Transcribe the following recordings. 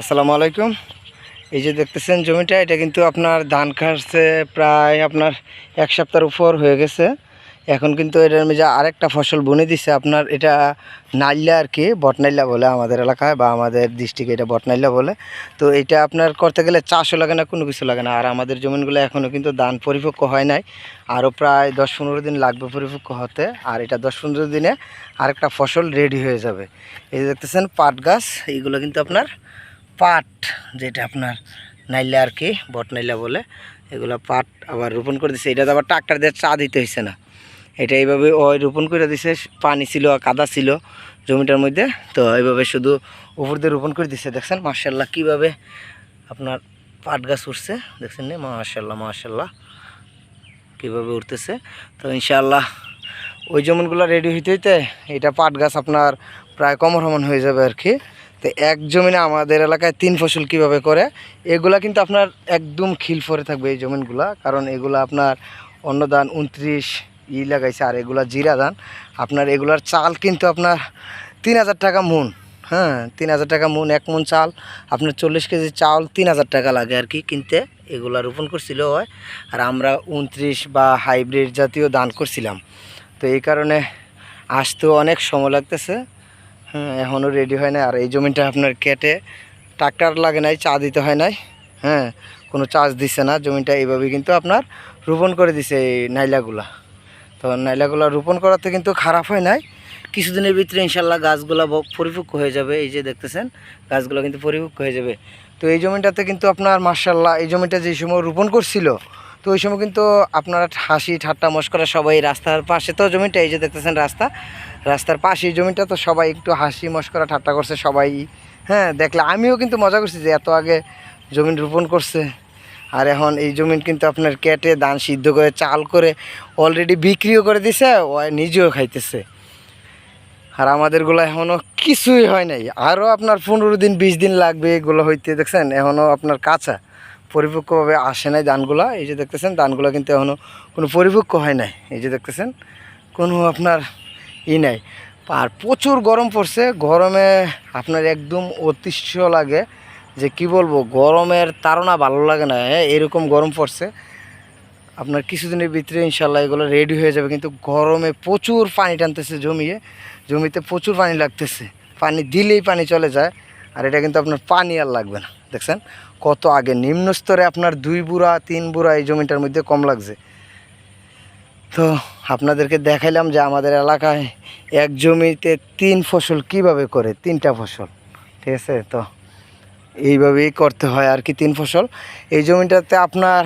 আসসালামু আলাইকুম। এই যে দেখতেছেন জমিটা, এটা কিন্তু আপনার ধান খাসছে প্রায় আপনার এক সপ্তাহের উপর হয়ে গেছে। এখন কিন্তু এটার মধ্যে আরেকটা ফসল বুনে দিছে আপনার, এটা নাইল্লা আর কি বটনাইল্লা বলে আমাদের এলাকায় বা আমাদের ডিস্ট্রিক্টে এটা বটনাইল্লা বলে। তো এটা আপনার করতে গেলে চাষও লাগে না, কোনো কিছু লাগে না। আর আমাদের জমিনগুলো এখনও কিন্তু ধান পরিপক্ক হয় নাই। আরও প্রায় দশ পনেরো দিন লাগবে পরিপক্ক হতে। আর এটা দশ পনেরো দিনে আরেকটা ফসল রেডি হয়ে যাবে। এই দেখতেছেন পাট গাছ, এইগুলো কিন্তু আপনার পাট, যেটা আপনার নাইলা আর কি, বট নাইলা বলে, এগুলো পাট আবার রোপণ করে দিছে। এটা তো আবার ট্রাক্টর দিয়ে চা দিতে হয়েছে না। এটা এইভাবে ওই রোপণ করে দিছে, পানি ছিল, কাদা ছিল জমিটার মধ্যে, তো এইভাবে শুধু উপর দিয়ে রোপণ করে দিছে। দেখছেন মার্শাল্লাহ কীভাবে আপনার পাট গাছ উঠছে। দেখছেন নি? মার্শাল্লাহ মার্শাল্লাহ কীভাবে উঠতেছে। তো ইনশাল্লাহ ওই জমিনগুলো রেডি হইতে হইতে এটা পাট গাছ আপনার প্রায় কমর হয়ে যাবে আর কি। তো এক জমিনে আমাদের এলাকায় তিন ফসল কীভাবে করে, এগুলা কিন্তু আপনার একদম খিল ফরে থাকবে এই জমিনগুলা, কারণ এগুলা আপনার অন্য ধান উনত্রিশ ই লাগাইছে আর এগুলা জিরা ধান। আপনার এগুলার চাল কিন্তু আপনার তিন হাজার টাকা মুন হ্যাঁ তিন হাজার টাকা মুন, এক মুন চাল। আপনার চল্লিশ কেজি চাল তিন হাজার টাকা লাগে আর কি কিনতে, এগুলা রোপণ করছিল হয়। আর আমরা উনত্রিশ বা হাইব্রিড জাতীয় দান করছিলাম। তো এই কারণে আসতেও অনেক সময় লাগতেছে। হ্যাঁ এখনও রেডি হয় না আর এই জমিটা আপনার কেটে ট্রাক্টর লাগে নাই, চা দিতে হয় নাই। হ্যাঁ কোনো চার্জ দিচ্ছে না। জমিটা এইভাবে কিন্তু আপনার রোপণ করে দিছে এই নাইলাগুলা। তো নাইলাগুলা রোপণ করাতে কিন্তু খারাপ হয় নাই। কিছুদিনের ভিতরে ইনশাল্লাহ গাছগুলা পরিপক্ক হয়ে যাবে। এই যে দেখতেছেন, গাছগুলো কিন্তু পরিপক্ক হয়ে যাবে। তো এই জমিটাতে কিন্তু আপনার মার্শাল্লাহ এই জমিটা যে সময় রোপণ করছিল, তো ওই সময় কিন্তু আপনারা হাসি ঠাট্টা মস্করা সবাই রাস্তার পাশে তো জমিটা, এই যে দেখতেছেন রাস্তা। রাস্তার পাশে জমিটা, তো সবাই একটু হাসি মস্করা ঠাট্টা করছে সবাই। হ্যাঁ দেখলে আমিও কিন্তু মজা করছি যে এত আগে জমিন রোপণ করছে। আর এখন এই জমিন কিন্তু আপনার কেটে, ধান সিদ্ধ করে, চাল করে অলরেডি বিক্রিও করে দিছে, ও নিজেও খাইতেছে। আর আমাদেরগুলো এখনও কিছুই হয় নাই। আরও আপনার পনেরো দিন, বিশ দিন লাগবে এগুলো হইতে, দেখছেন? এখনও আপনার কাঁচা, পরিপক্কভাবে আসে নাই ধানগুলা। এই যে দেখতেছেন, ধানগুলো কিন্তু এখনও কোনো পরিপক্ক হয় নাই। এই যে দেখতেছেন, কোনো আপনার ই নাই। আর প্রচুর গরম পড়ছে, গরমে আপনার একদম অতিষ্ঠ লাগে। যে কি বলব, গরমের তাড়না ভালো লাগে না হ্যাঁ এরকম গরম পড়ছে। আপনার কিছুদিনের ভিতরে ইনশাল্লাহ এগুলো রেডি হয়ে যাবে, কিন্তু গরমে প্রচুর পানি টানতেছে জমিয়ে। জমিতে প্রচুর পানি লাগতেছে। পানি দিলেই পানি চলে যায়, আর এটা কিন্তু আপনার পানি আর লাগবে না। দেখছেন? কত আগে নিম্ন স্তরে আপনার দুই বুড়া, তিন বুড়া এই জমিটার মধ্যে কম লাগছে। তো আপনাদেরকে দেখাইলাম যে আমাদের এলাকায় এক জমিতে তিন ফসল কীভাবে করে? তিনটা ফসল, ঠিক আছে? তো এইভাবেই করতে হয় আর কি তিন ফসল। এই জমিটাতে আপনার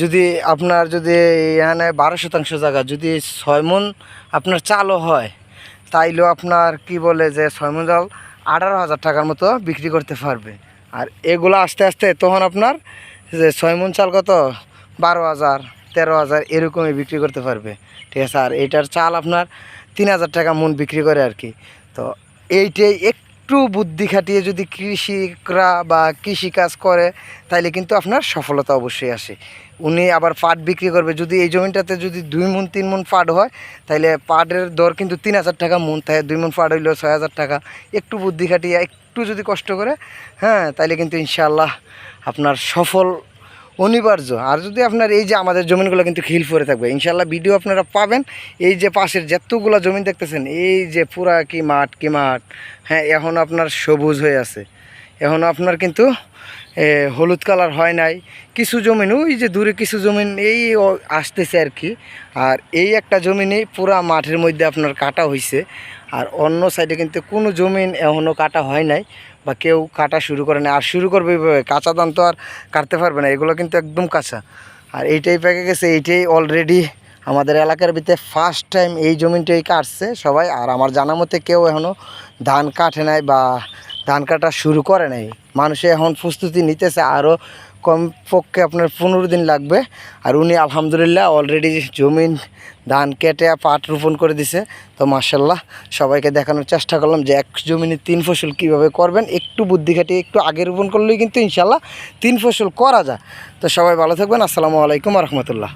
যদি আপনার যদি এখানে বারো শতাংশ জায়গা, যদি ছয় মন আপনার চালও হয়, তাইলেও আপনার কি বলে যে ছয় মন চাল আঠারো হাজার টাকার মতো বিক্রি করতে পারবে। আর এগুলো আস্তে আস্তে তখন আপনার যে ছয় মন চাল কত? বারো হাজার। তেরো হাজার এরকমই বিক্রি করতে পারবে। ঠিক আছে, আর এইটার চাল আপনার তিন হাজার টাকা মন বিক্রি করে আর কি। তো এইটাই একটু বুদ্ধি খাটিয়ে যদি কৃষিকরা বা কৃষিকাজ করে, তাইলে কিন্তু আপনার সফলতা অবশ্যই আসে। উনি আবার পাট বিক্রি করবে। যদি এই জমিটাতে যদি দুই মন, তিন মন পাট হয়, তাইলে পাটের দর কিন্তু তিন হাজার টাকা মন। তাই দুই মন পাট হইলেও ছয় হাজার টাকা। একটু বুদ্ধি খাটিয়ে, একটু যদি কষ্ট করে হ্যাঁ তাইলে কিন্তু ইনশাল্লাহ আপনার সফল অনিবার্য। আর যদি আপনার এই যে আমাদের জমিনগুলো কিন্তু খিল পরে থাকবে ইনশাল্লাহ ভিডিও আপনারা পাবেন। এই যে পাশের যতগুলো জমি দেখতেছেন, এই যে পুরা কি মাঠ কি মাঠ হ্যাঁ এখন আপনার সবুজ হয়ে আছে। এখন আপনার কিন্তু হলুদ কালার হয় নাই। কিছু জমিন, ওই যে দূরে কিছু জমিন, এই আসতেছে আর কি। আর এই একটা জমিনে পুরা মাঠের মধ্যে আপনার কাটা হয়েছে আর অন্য সাইডে কিন্তু কোনো জমিন এখনও কাটা হয় নাই। বা কেউ কাটা শুরু করে না। আর শুরু করবে এইভাবে, কাঁচা দাম তো আর কাটতে পারবে না, এগুলো কিন্তু একদম কাঁচা। আর এইটাই পেকে গেছে, এইটাই অলরেডি আমাদের এলাকার ভিতরে ফার্স্ট টাইম এই জমিনটাই কাটছে সবাই। আর আমার জানা মতে কেউ এখনও ধান কাটে নাই বা ধান কাটা শুরু করে নাই। মানুষে এখন প্রস্তুতি নিতেছে, আরও কমপক্ষে আপনার পনেরো দিন লাগবে। আর উনি আলহামদুলিল্লাহ অলরেডি জমিন, ধান কেটে পাট রোপণ করে দিছে। তো মার্শাল্লাহ সবাইকে দেখানোর চেষ্টা করলাম যে এক জমিনে তিন ফসল কীভাবে করবেন। একটু বুদ্ধি খাটিয়ে একটু আগে রোপণ করলেই কিন্তু ইনশাল্লাহ তিন ফসল করা যায়। তো সবাই ভালো থাকবেন। আসসালামু আলাইকুম রহমতুল্লাহ।